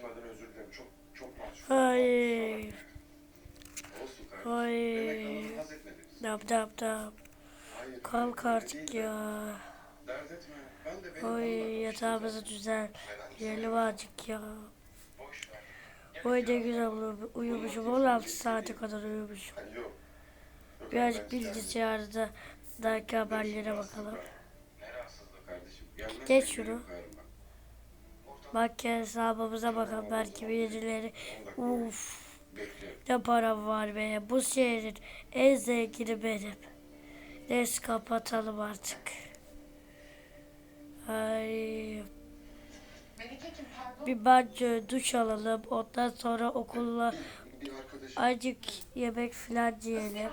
adına özür dilerim. Çok çok mahcup. Ay. Olsun kardeşim. Etmediniz. Dap dap dap. Hayır. Kalk artık ya. Dert etme. Ben de benim Oy hanımla yatağımızı düzel. Yiyelim azıcık ya. Boş ver. Oy ne güzel. Uyumuşum 16 saate kadar uyumuşum. Birazcık bilgisayarda daki haberlere bakalım. Geç şunu. Bak. Hesabımıza bakalım belki birileri. Uf. Bekliyorum. Ne param var be. Bu şehrin en zengini benim. Neyse kapatalım artık. Ay. Bir banyo duş alalım. Ondan sonra okulla acık yemek filan yiyelim.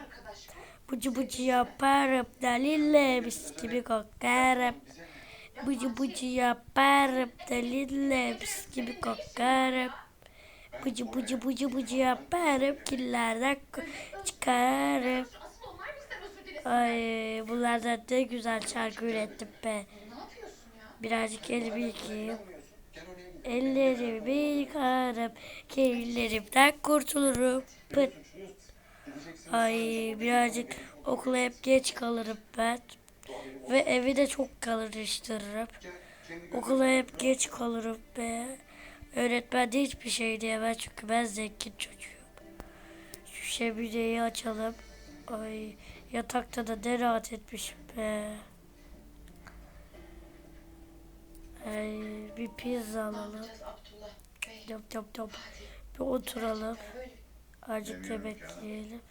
Bucu bucu yaparım delille mis gibi kokarım. Bucu bucu yaparım delille mis gibi kokarım. Bucu bucu bucu bucu yaparım killerden çıkarım. Ay bunlardan ne güzel şarkı ürettim be. Birazcık elimi yıkayayım. Ellerimi yıkarım. Kirlerimden kurtulurum. Pıt. Ay birazcık okula hep geç kalırım ben. Ve evi de çok. Kendi Okula hep geç kalırım be. Öğretmen de hiçbir şey diyemez çünkü ben zengin çocuğum. Şu şemineyi açalım. Ay yatakta da ne rahat etmişim be. Ay bir pizza alalım. Yapacağız Abdullah Bey. Yap yap yap. Bir oturalım. Azıcık yemek yiyelim.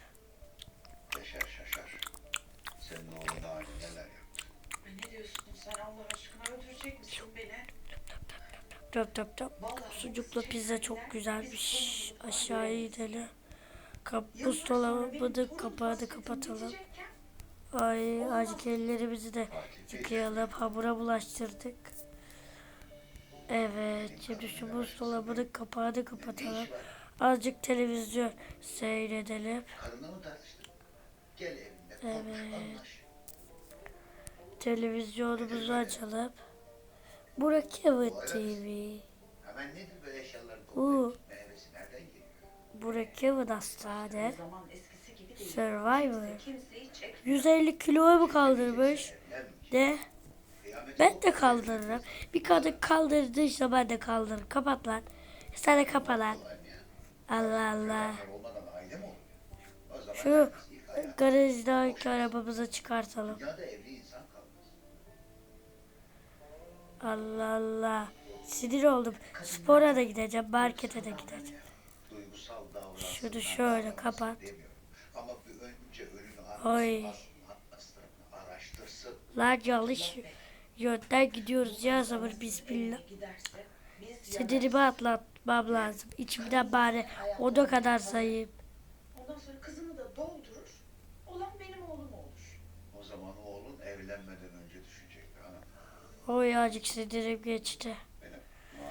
Senin oğlun daha neler yaptı? Ay ne diyorsun sen Allah aşkına öldürecek misin beni? Top top top. Sucuklu pizza çok güzelmiş. Aşağıya gidelim. Kap buzdolabı da kapağı da kapatalım. Ay azıcık ellerimizi de yıkayalım. Hamura bulaştırdık. Evet. Şimdi şu buzdolabının kapağını kapatalım. Azıcık televizyon seyredelim. Karınla mı tartıştın? Gel konuş Evet. Televizyonumuzu açalım. Burak Kevin TV. Geliyor? Burak Kevin hastane. zaman eskisi gibi değil. Survivor. Kimseyi çek. 150 kilo mu kaldırmış? De. Ben de kaldırırım. Bir kadın kaldırdıysa ben de kaldırırım. Kapat lan. Sen de kapa lan. Allah Allah. Şu. Garajdaki arabamızı çıkartalım. Dünyada evli insan kalmaz. Allah Allah. Sinir oldum. Spora da gideceğim. Markete de gideceğim. Şunu şöyle kapat. Demiyorum. Ama bir önce önünü Oy. Lan yanlış yönden gidiyoruz ya sabır bismillah. Sinirimi atlatmam lazım. İçimden bari o da kadar sayayım. ondan sonra kızını da doldurur. Olan benim oğlum olur. O zaman oğlun evlenmeden önce düşecek. Ana, Oy azıcık sinirim geçti. benim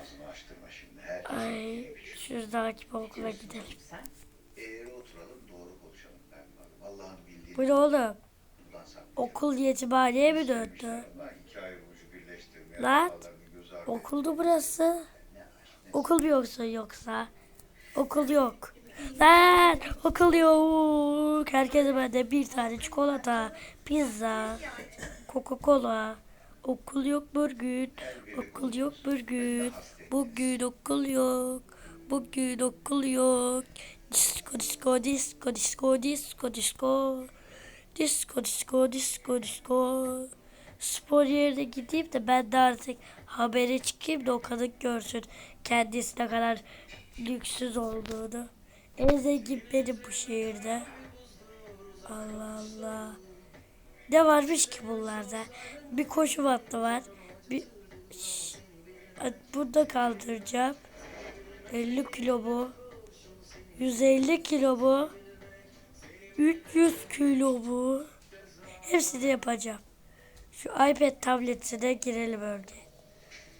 ağzını açtırma şimdi. Herkes Ay bir şey. şuradaki okula gidelim. Sen Eğri oturalım doğru konuşalım. Ben varım. Allah'ın bildiği Bu ne oğlum? Okul yetimhaneye mi döndü? Ama iki ay ucu birleştirmeye Lan, Okuldu burası. Okul mu yoksa yoksa? Okul yok. Lan okul yok. Herkese bende bir tane çikolata, pizza, Coca-Cola. Okul yok bugün. Okul yok bugün. Bugün okul yok. Bugün okul yok. Disco disco disco disco disco disco. Disco disco disco disco. Spor yerine gideyim de ben de artık habere çıkayım da o kadın görsün kendisi ne kadar lüksüz olduğunu. En zengin benim bu şehirde. Allah Allah. Ne varmış ki bunlarda? Bir koşu bandı var. Bir Şşş. Burada kaldıracağım. 50 kilo bu. 150 kilo bu. 300 kilo bu. Hepsini yapacağım. Şu iPad tabletine girelim örneğin.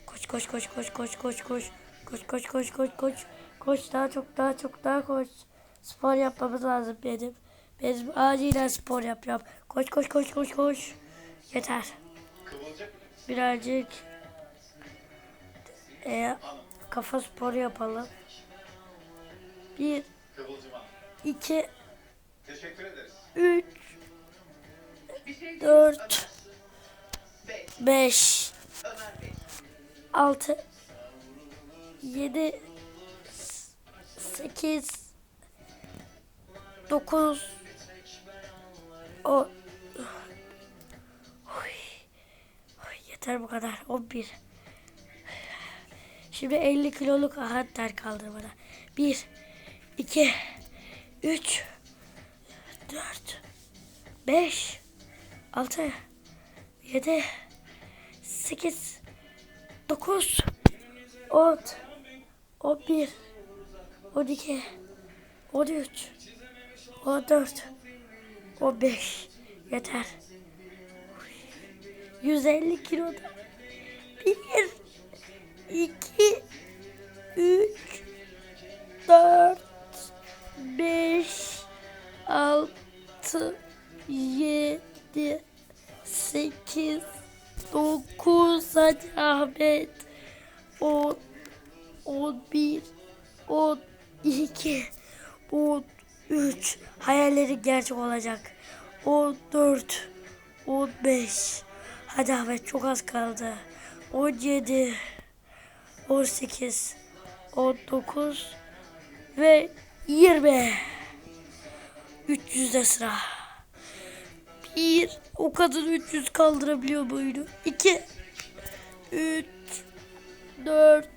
Koş koş koş koş koş koş koş. Koş koş koş koş koş. Koş daha çok daha çok daha koş. Spor yapmamız lazım benim. Benim acilen spor yapacağım. Koş koş koş koş koş. Yeter. Birazcık e, kafa sporu yapalım. Bir, iki, üç, dört, Beş. altı, yedi, sekiz, dokuz, o, Oy. Oy, yeter bu kadar. 11. Şimdi 50 kiloluk ahatler kaldırmada. 1, 2, 3, 4, 5, 6, 7, 8, 9, 10, 11, 12, 13, 14, 15. Yeter. 150 kiloda. 1, 2, 3, 4, 5, 6, 7, 8, 9, hadi Ahmet. 10, 11, 12, 13. Hayalleri gerçek olacak. 14, 15. Hadi Ahmet çok az kaldı. 17, 18, 19 ve 20. 300'de sıra. Bir, o kadın 300 kaldırabiliyor muydu? 2, 3, 4,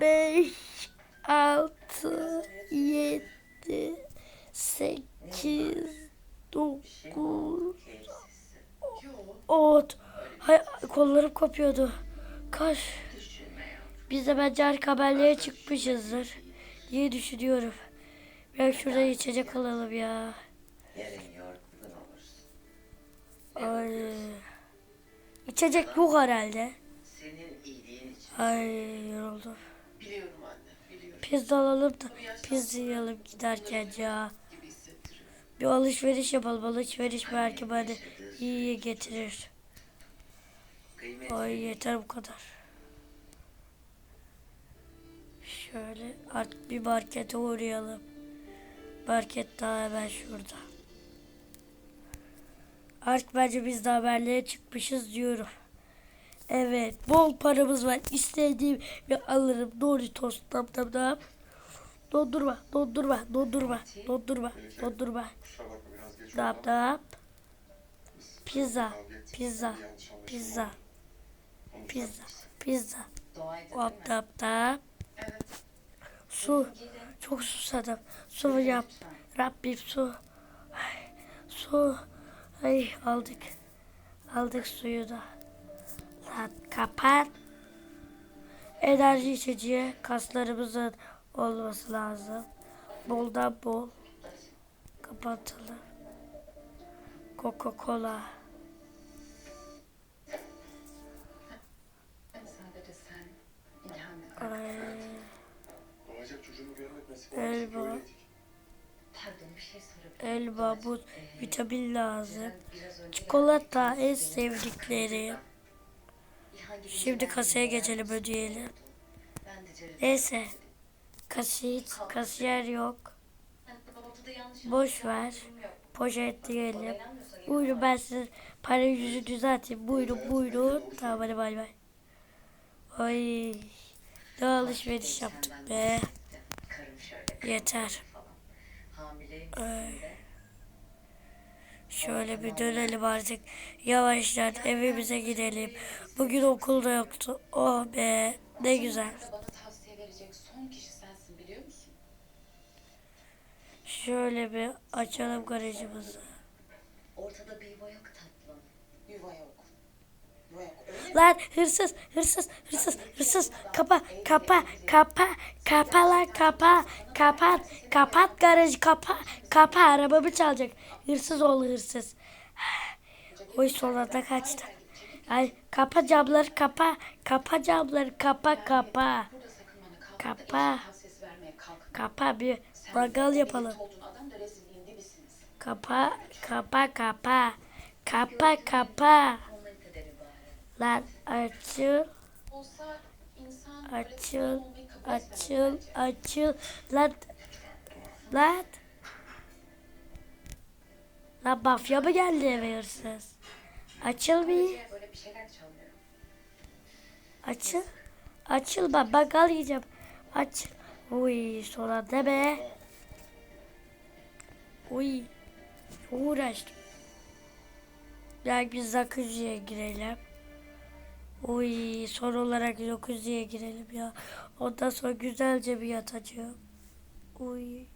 5, 6, 7, 8, 9, Ot. Hay kollarım kopuyordu. Kaş. Biz de bence arka haberliğe çıkmışızdır diye düşünüyorum. Ben şurada içecek alalım ya. Ay. İçecek yok herhalde. Ay yoruldum. Biliyorum anne. Pizza alalım da pizza yiyelim giderken ya. Bir alışveriş yapalım. Alışveriş belki beni iyiye getirir. Ay yeter bu kadar. Şöyle artık bir markete uğrayalım. Market daha hemen şurada. Artık bence biz de haberlere çıkmışız diyorum. Evet bol paramız var. İstediğim ve alırım. Doritos tam tam tam. Dondurma, dondurma, dondurma, dondurma, dondurma. Dap dap. Pizza, pizza, pizza, pizza, pizza. Hop tap. Evet. Su. Çok susadım. Su yap. Rabbim su. Ay, su. Ay aldık. Aldık suyu da. Kapat. Enerji içeceği kaslarımızın olması lazım. Boldan bol. Kapatalım. Coca-Cola. Elba. şey elma, buz, vitamin lazım. Çikolata en sevdiklerim. Şimdi kasaya geçelim ödeyelim. Neyse. Kasiyer, kasiyer yok. Boş ver. Poşetleyelim. Buyurun ben size para yüzü düzelteyim. Buyurun buyurun. Tamam hadi bay bay. Ay. Ne alışveriş yaptık be. Yeter. Ay. Şöyle bir dönelim artık. Yavaştan evimize gidelim. Bugün okulda yoktu. Oh be. Ne güzel. Şöyle bir açalım garajımızı. Ortada bir yuva yok tatlım. Yuva yok. Yuva yok. Öyle mi? Lan hırsız, hırsız, hırsız, hırsız. Kapa, kapa, kapa, kapa lan kapa, kapat, kapat garajı kapa, kapa arabamı çalacak. Hırsız oğlu hırsız. Oy sonra da kaçtı. Ay kapa camları kapa, kapa camları kapa, kapa, Kapa. kapa bir mangal yapalım. Kapa, kapa, kapa, kapa, kapa. Lan açıl. Açıl. Açıl. Açıl. Lan. Lan. Lan mafya mı geldi eve hırsız? Açıl bir. Çalmıyor. Açıl. Açıl bak bakkal yiyeceğim. Aç. Uy sonra deme. Uy. Çok uğraştım. Gel biz jacuzziye girelim. Uy son olarak jacuzziye girelim ya. Ondan sonra güzelce bir yatacağım. Uy.